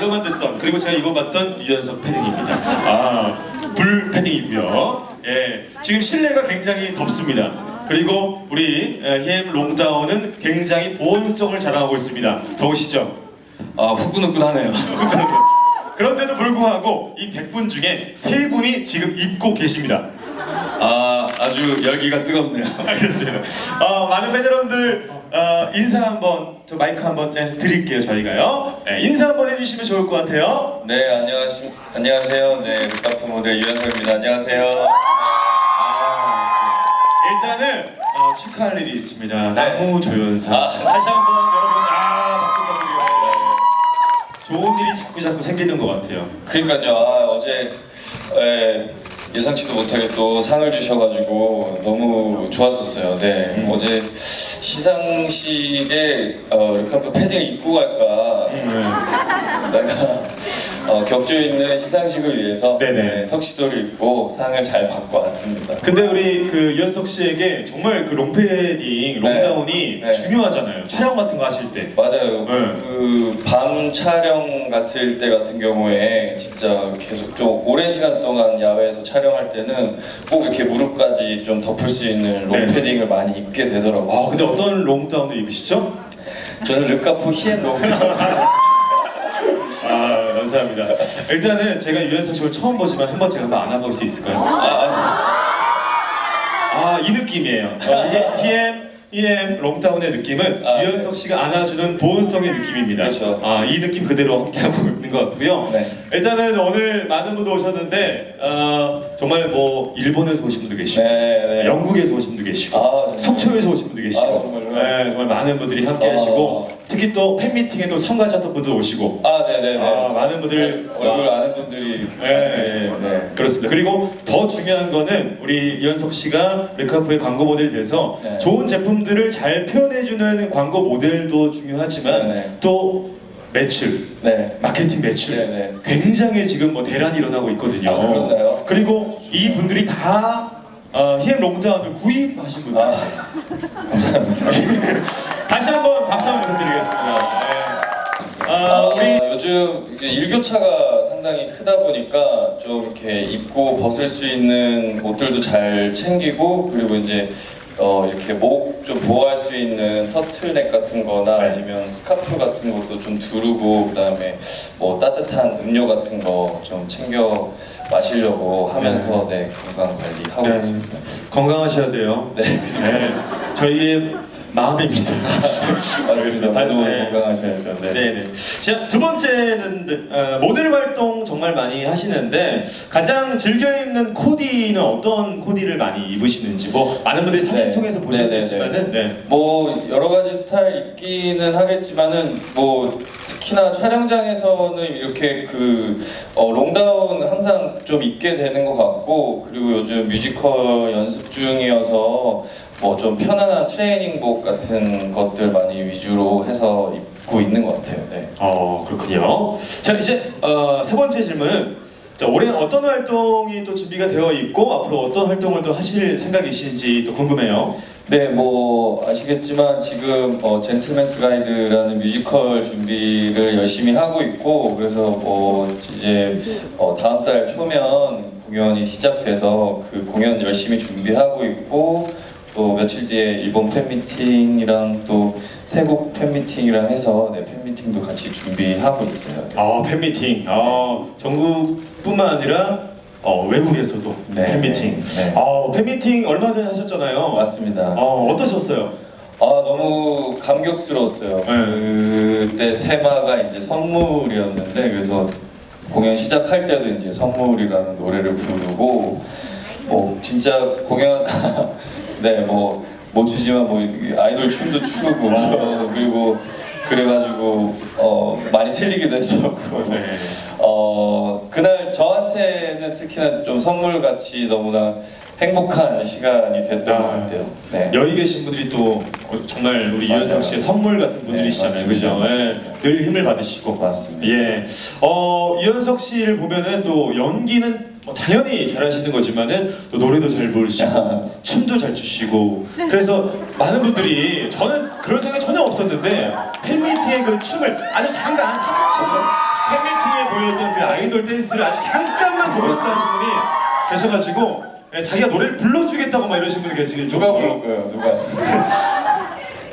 말로만 듣던 그리고 제가 입어봤던 유연석 패딩입니다. 아, 불 패딩이고요. 예, 지금 실내가 굉장히 덥습니다. 그리고 우리 햄 롱다운은 굉장히 보온성을 자랑하고 있습니다. 더우시죠? 아 후끈후끈하네요. 그런데도 불구하고 이 100분 중에 3분이 지금 입고 계십니다. 아 아주 열기가 뜨겁네요. 알겠습니다. 어, 많은 팬 여러분들 어, 인사 한번 저 마이크 한번 네, 드릴게요 저희가요. 네, 인사 한번 해주시면 좋을 것 같아요. 네 안녕하시 안녕하세요. 네 루카프 모델 유현석입니다. 안녕하세요. 일단은 어, 축하할 일이 있습니다. 나무 조연사. 아. 다시 한번 여러분 아 박수 부탁드리겠습니다. 좋은 일이 자꾸 자꾸 생기는 것 같아요. 그러니까요. 아, 어제 에, 예상치도 못하게 또 상을 주셔가지고 너무 좋았었어요. 네 음. 어제 시상식에 어, 루카프 패딩을 입고 갈까 네. 어, 격조 있는 시상식을 위해서 네네. 네, 턱시도를 입고 상을 잘 받고 왔습니다. 근데 우리 그 유연석 씨에게 정말 그 롱패딩, 롱다운이 네. 중요하잖아요. 촬영 같은 거 하실 때. 맞아요. 네. 그밤 촬영 같을 때 같은 경우에 진짜 계속 좀 오랜 시간 동안 야외에서 촬영할 때는 꼭 이렇게 무릎까지 좀 덮을 수 있는 네. 롱패딩을 많이 입게 되더라고요. 아 근데 어떤 롱다운을 입으시죠? 저는 르카프 히엔 롱. 아 감사합니다. 일단은 제가 유연석 씨를 처음 보지만 한 번 제가 한번 안아볼 수 있을까요? 아, 아이 느낌이에요. 어, EM EM 롱다운의 느낌은 아, 유연석 씨가 안아주는 보온성의 느낌입니다. 그렇죠. 아 이 느낌 그대로 함께하고 있는 것 같고요. 네. 일단은 오늘 많은 분들 오셨는데 어, 정말 뭐 일본에서 오신 분도 계시고 네, 네. 영국에서 오신 분도 계시고 아. 속초에서 오신 분도 계시고 아, 정말요? 네, 정말 많은 분들이 함께하시고 아. 특히 또 팬미팅에 또 참가하셨던 분도 오시고 아, 네네네. 아, 많은 분들- 얼굴 아는 분들이 네, 네, 네. 그렇습니다. 그리고 더 중요한 거는 우리 이현석 씨가 르카프의 광고 모델이 돼서 네. 좋은 제품들을 잘 표현해주는 광고 모델도 중요하지만 네, 네. 또 매출, 네. 마케팅 매출 네, 네. 굉장히 지금 뭐 대란이 일어나고 있거든요. 아, 그런가요? 그리고 이 분들이 다 어, 히엠 롱다운을 구입하신 분들. 아, 감사합니다. 다시 한번 박수 한번 부탁드리겠습니다. 네. 아, 우리 어, 요즘 이제 일교차가 상당히 크다 보니까 좀 이렇게 입고 벗을 수 있는 옷들도 잘 챙기고 그리고 이제 어 이렇게 목 좀 보호할 수 있는 터틀넥 같은 거나 네. 아니면 스카프 같은 것도 좀 두르고 그다음에 뭐 따뜻한 음료 같은 거 좀 챙겨 마시려고 하면서 네, 건강 관리 하고 네, 있습니다. 건강하셔야 돼요. 네, 네, 저희의 마음입니다. 맞습니다. 모두 네. 건강하셔야죠. 네. 네네. 자, 두 번째는 어, 모델 활동 정말 많이 하시는데 가장 즐겨 입는 코디는 어떤 코디를 많이 입으시는지 뭐 많은 분들이 사진 네. 통해서 보셨겠지만은 네. 뭐 여러 가지 스타일 있기는 하겠지만은 뭐 특히나 촬영장에서는 이렇게 그 어, 롱다운 항상 좀 입게 되는 것 같고 그리고 요즘 뮤지컬 연습 중이어서 뭐 좀 편안한 트레이닝복 같은 것들 많이 위주로 해서 입고 있는 것 같아요. 네. 어 그렇군요. 자 이제 어, 세 번째 질문은 자, 올해는 어떤 활동이 또 준비가 되어 있고 앞으로 어떤 활동을 또 하실 생각이신지 또 궁금해요. 네, 뭐 아시겠지만 지금 어, 젠틀맨스 가이드라는 뮤지컬 준비를 열심히 하고 있고 그래서 뭐 이제 어, 다음 달 초면 공연이 시작돼서 그 공연 열심히 준비하고 있고 또 며칠 뒤에 일본 팬미팅이랑 또 태국 팬미팅이랑 해서 네, 팬미팅도 같이 준비하고 있어요. 아 팬미팅. 아 전국뿐만 아니라 어, 외국에서도 네, 팬미팅. 네. 아 팬미팅 얼마 전에 하셨잖아요. 맞습니다. 어 어떠셨어요? 아 너무 감격스러웠어요. 그때 테마가 이제 선물이었는데 그래서 공연 시작할 때도 이제 선물이라는 노래를 부르고 뭐 진짜 공연 네뭐 못 추지만 뭐 아이돌 춤도 추고 그리고 그래가지고 어 많이 틀리기도 했었고 네. 어 그날 저한테는 특히나 좀 선물 같이 너무나 행복한 시간이 됐던 것 아, 같아요. 네. 여기 계신 분들이 또 어, 정말 우리. 유현석 씨의 선물 같은 분들이시잖아요, 네, 그죠? 예, 늘 힘을 받으시고. 맞습니다. 예. 어, 유현석 씨를 보면은 또 연기는 뭐 당연히 잘하시는 거지만은 또 노래도 잘 부르시고 춤도 잘 추시고 그래서 많은 분들이 저는 그럴 생각이 전혀 없었는데 팬미팅의 그 춤을 아주 잠깐 3초 팬미팅 아이돌 댄스를 아주 잠깐만 보고 싶다 하신 분이 계셔가지고 예, 자기가 노래를 불러주겠다고 막 이러신 분이 계시긴 누가 부를 거예요? 누가?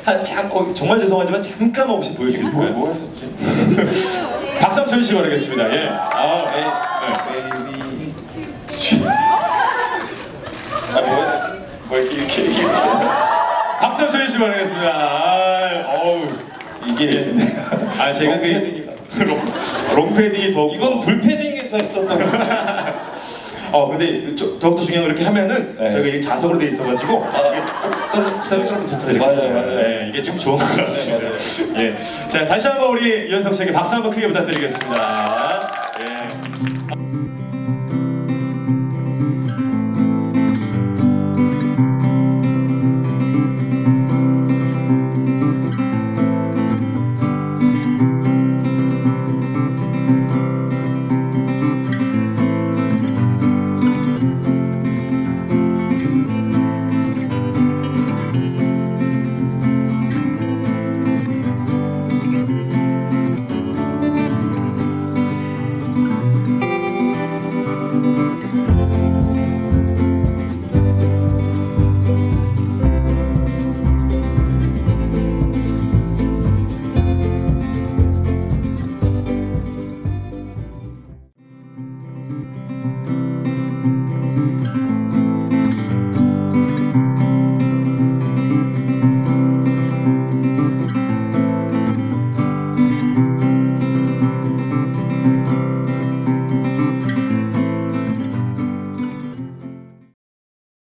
한 참, 어, 정말 죄송하지만 잠깐만 혹시 수 뭐? 뭐 했었지? 박수 한번 쳐주시기 바라겠습니다. 예. 아, 에이, 네. 베이비. 아, 뭐 했었지? 뭐 이렇게 이렇게 이렇게. 박수 한번 쳐주시기 바라겠습니다. 아, 어우. 이게 아, 제가 그 롱패딩이 더. 이건 불패딩에서 했었던 거. 어, 근데 저- 더욱더 중요한 건 이렇게 하면은 네. 저희가 이게 자석으로 돼 있어가지고 부탁 여러분 부탁드립니다. 맞아요, 맞아요. 네, 이게 지금 좋은 것 같습니다. 네, 예. 자, 다시 한번 우리 이현석 씨에게 박수 한번 크게 부탁드리겠습니다.